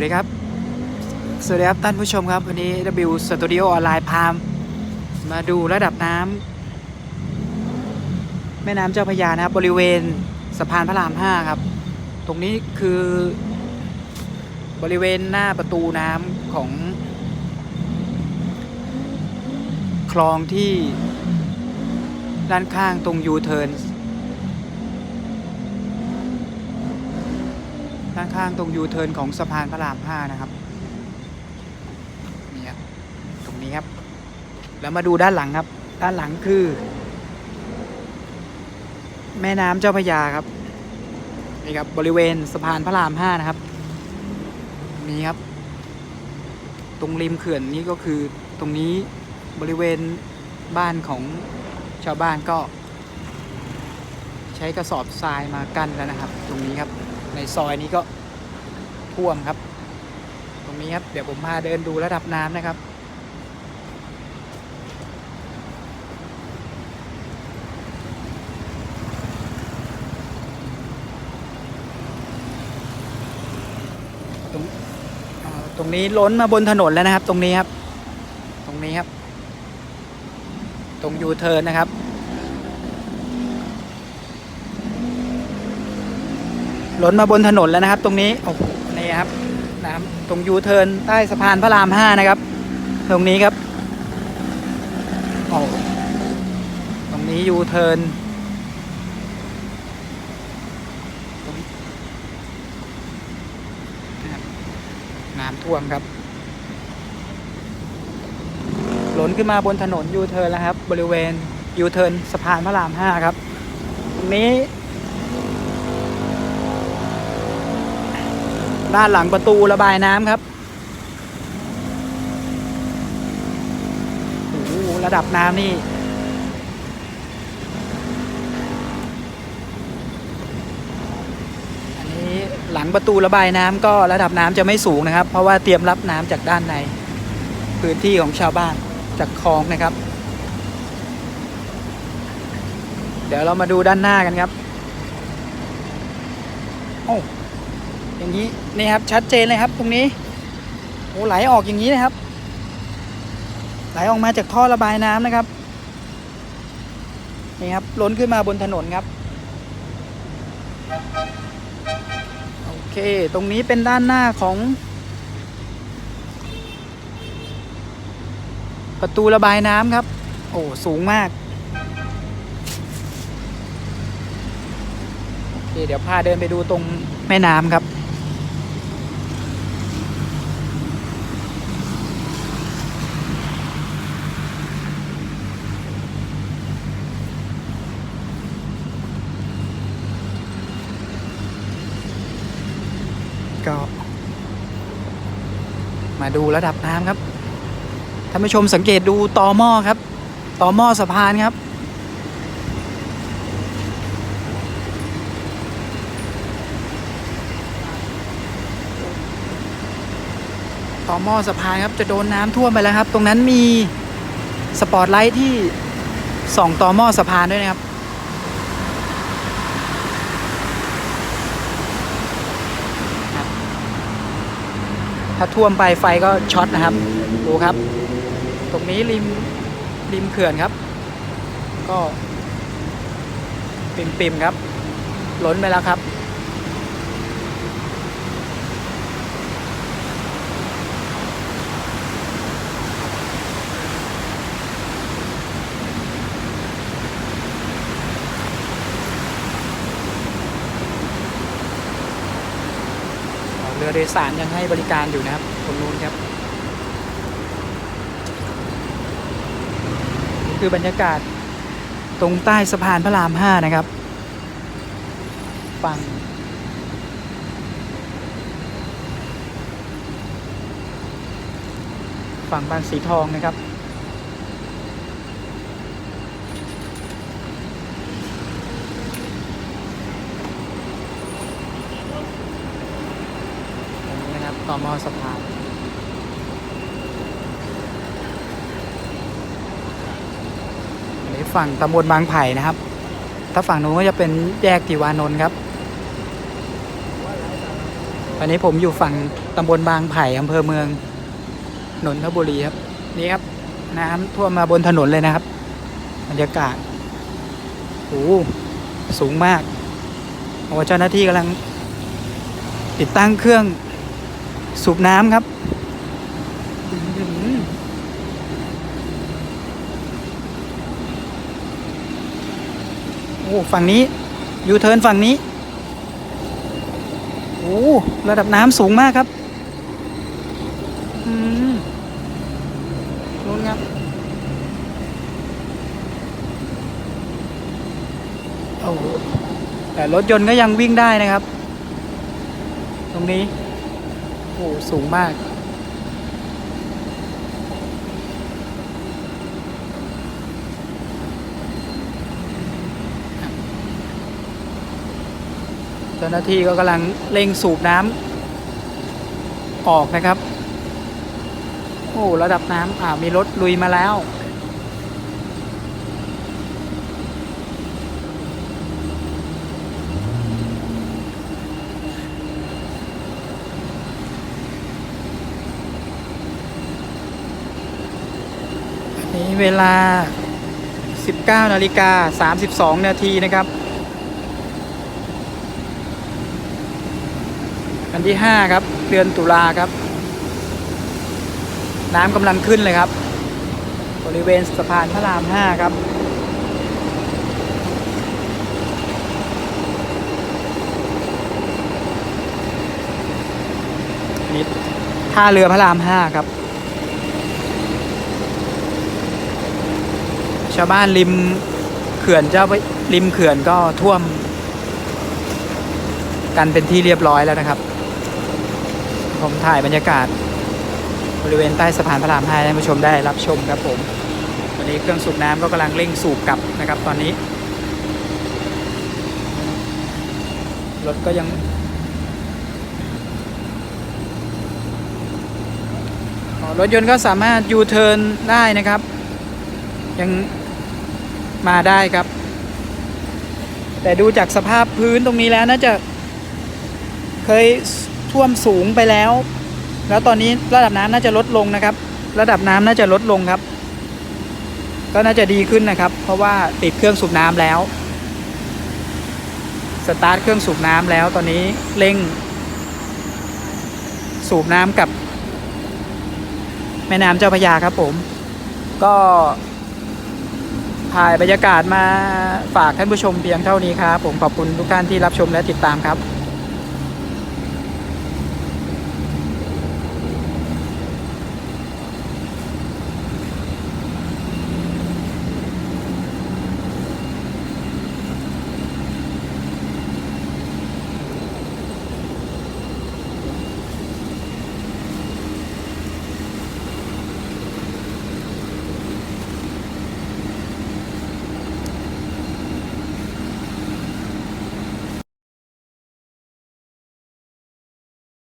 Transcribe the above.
วัสดีครับ สวัสดีครับท่านผู้ชมครับ วันนี้ W Studio ออนไลน์พามมาดูระดับน้ำแม่น้ำเจ้าพระยานะครับ บริเวณสะพานพระราม 5 ครับ ตรงนี้คือบริเวณหน้าประตูน้ำของ คลองที่ด้านข้างตรงยูเทิร์น ด้านข้างตรงยูเทิร์นของสะพานพระราม5นะครับนี่ครับตรงนี้ครับ แล้วมาดูด้านหลังครับ ด้านหลังคือ แม่น้ำเจ้าพระยาครับนี่ครับบริเวณสะพานพระราม5นะครับนี่ครับ ตรงริมเขื่อนนี้ก็คือตรงนี้บริเวณบ้านของชาวบ้านก็ ใช้กระสอบทรายมากั้นแล้วนะครับ ตรงนี้ครับ ในซอยนี้ก็ท่วมครับ ตรงนี้ครับ เดี๋ยวผมพาเดินดูระดับน้ำนะครับ ตรงตรงนี้ล้นมาบนถนนแล้วนะครับ ตรงนี้ครับ ตรงนี้ครับ ตรงยูเทิร์นนะครับ ล้นมาบนถนนแล้วนะครับ ตรงนี้โอ้นี่ครับน้ำตรงยูเทิร์นใต้สะพานพระรามห้านะครับ ตรงนี้ครับโอ้ตรงนี้ยูเทิร์นน้ำท่วมครับล้นขึ้นมาบนถนนยูเทิร์นแล้วครับ บริเวณยูเทิร์นสะพานพระรามห้าครับ ตรงนี้ ด้านหลังประตูระบายน้ำครับโอ้โหระดับน้ำนี่อันนี้หลังประตูระบายน้ำก็ระดับน้ำจะไม่สูงนะครับ เพราะว่าเตรียมรับน้ำจากด้านใน พื้นที่ของชาวบ้านจากคลองนะครับ เดี๋ยวเรามาดูด้านหน้ากันครับโอ้ อย่างนี้นี่ครับชัดเจนเลยครับตรงนี้โอ้ไหลออกอย่างนี้นะครับ ไหลออกมาจากท่อระบายน้ำนะครับนี่ครับล้นขึ้นมาบนถนนครับโอเค ตรงนี้เป็นด้านหน้าของ ประตูระบายน้ำครับ โอ้สูงมากโอเคเดี๋ยวพาเดินไปดูตรงแม่น้ำครับ ก็ มาดูระดับน้ำครับท่านผู้ชมสังเกตดูตอหม้อครับตอหม้อสะพานครับ ต่อหม้อสะพานครับจะโดนน้ำท่วมไปแล้วครับ ตรงนั้นมีสปอตไลท์ที่ส่องต่อหม้อสะพานด้วยนะครับ ถ้าท่วมไปไฟก็ช็อตนะครับ ดูครับ ตรงนี้ริมริมเขื่อนครับ ก็ปิมปิมๆครับ ล้นไปแล้วครับ เรือโดยสารยังให้บริการอยู่นะครับตรงนู้นครับคือบรรยากาศตรงใต้สะพานพระราม5นะครับ ฝั่งฝั่งบางสีทองนะครับ ตรงนี้นะครับ ต่อมอสะพานอันนี้ฝั่งตำบลบางไผ่นะครับ ถ้าฝั่งนู้นก็จะเป็นแยกติวานนท์ครับอันนี้ผมอยู่ฝั่งตำบลบางไผ่อำเภอเมืองนนทบุรีครับ นี่ครับ น้ำท่วมมาบนถนนเลยนะครับบรรยากาศโอ้โหสูงมากโอ้เจ้าหน้าที่กำลังติดตั้งเครื่อง สูบน้ำครับอื้อหือโอ้ฝั่งนี้ยูเทิร์นฝั่งนี้โอ้ระดับน้ำสูงมากครับอืมนู้นครับโอ้โหแต่รถยนต์ก็ยังวิ่งได้นะครับ ตรงนี้โอ้โหสูงมาก เจ้าหน้าที่ก็กำลังเร่งสูบน้ำออกนะครับ โอ้ ระดับน้ำอ่ามีรถลุยมาแล้ว นี้เวลา 19นาฬิกา32 นาทีนะครับ วันที่ 5 ครับ เดือนตุลาครับ น้ำกำลังขึ้นเลยครับ บริเวณสะพานพระราม 5 ครับนี่ท่าเรือพระราม 5 ครับาวบ้านริมเขื่อนเจ้าพระริมเขื่อนก็ท่วม กันเป็นที่เรียบร้อยแล้วนะครับ ผมถ่ายบรรยากาศ บริเวณใต้สะพานพระราม5ให้ท่านผู้ชมได้รับชมครับผมตอนนี้เครื่องสูบน้ำก็กำลังเร่งสูบกลับนะครับ ตอนนี้รถก็ยังรถยนต์ก็สามารถยูเทิร์นได้นะครับ ยัง มาได้ครับ แต่ดูจากสภาพพื้นตรงนี้แล้วน่าจะ เคยท่วมสูงไปแล้ว แล้วตอนนี้ระดับน้ำน่าจะลดลงนะครับ ระดับน้ำน่าจะลดลงครับ ก็น่าจะดีขึ้นนะครับ เพราะว่าติดเครื่องสูบน้ำแล้ว สตาร์ทเครื่องสูบน้ำแล้วตอนนี้เร่ง สูบน้ำกับ แม่น้ำเจ้าพระยาครับผม ก็ ถ่ายบรรยากาศมาฝากท่านผู้ชมเพียงเท่านี้ครับ ผมขอบคุณทุกท่านที่รับชมและติดตามครับ